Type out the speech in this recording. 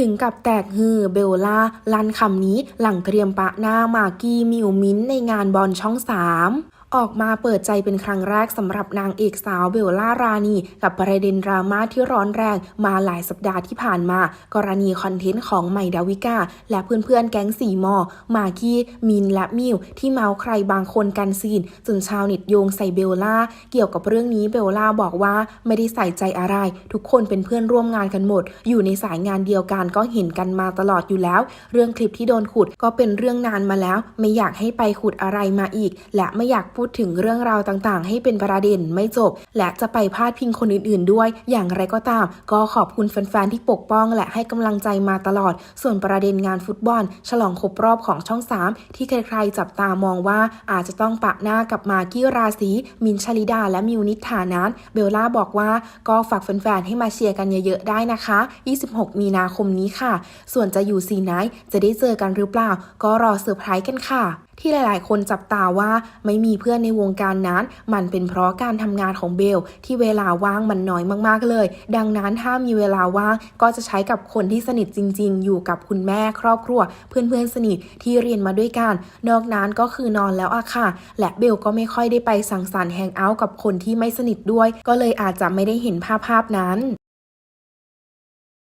ถึงกับแตกฮือเบลล่าลั่นคำนี้หลังเตรียมปะหน้ามากี้มิวมิ้นในงานบอลช่องสาม ออกมาเปิดใจเป็นครั้งแรกสำหรับนางเอกสาวเบลล่ารานี กับประเด็นดราม่าที่ร้อนแรงมาหลายสัปดาห์ที่ผ่านมา กรณีคอนเทนต์ของใหม่ดาวิกา และเพื่อนๆแก๊งสีมอ มากกี้มินและมิวที่เมาใครบางคนกันซีน จนชาวเน็ตโยงใส่เบลล่า เกี่ยวกับเรื่องนี้เบลล่าบอกว่าไม่ได้ใส่ใจอะไร ทุกคนเป็นเพื่อนร่วมงานกันหมด อยู่ในสายงานเดียวกันก็เห็นกันมาตลอดอยู่แล้ว เรื่องคลิปที่โดนขุดก็เป็นเรื่องนานมาแล้ว ไม่อยากให้ไปขุดอะไรมาอีก และไม่อยากพูดถึงเรื่องราวต่างๆ ให้เป็นประเด็นไม่จบ และจะไปพาดพิงคนอื่นๆ ด้วย อย่างไรก็ตาม ก็ขอบคุณแฟนๆที่ปกป้องและให้กำลังใจมาตลอด ส่วนประเด็นงานฟุตบอล ฉลองครบรอบของช่อง 3 ที่ใครๆจับตามองว่าอาจจะต้องปะหน้ากับมากี้ราศีมินชลิดา และมิวนิษฐานั้นเบลล่าบอกว่าก็ฝากแฟนๆให้มาเชียร์กันเยอะๆได้นะคะ 26 มีนาคมนี้ค่ะ ส่วนจะอยู่ซีไหนจะได้เจอกันหรือเปล่า ก็รอเซอร์ไพรส์กันค่ะ ที่หลายๆ คนจับตาว่าไม่มีเพื่อนในวงการนั้น มันเป็นเพราะการทำงานของเบลที่เวลาว่างมันน้อยมากๆเลย ดังนั้นถ้ามีเวลาว่างก็จะใช้กับคนที่สนิทจริง ๆ อยู่กับคุณแม่ครอบครัว เพื่อนๆสนิทที่เรียนมาด้วยกัน นอกนั้นก็คือนอนแล้วอะค่ะ และเบลก็ไม่ค่อยได้ไปสังสรรค์แฮงเอาท์กับคนที่ไม่สนิทด้วย ก็เลยอาจจะไม่ได้เห็นภาพภาพนั้น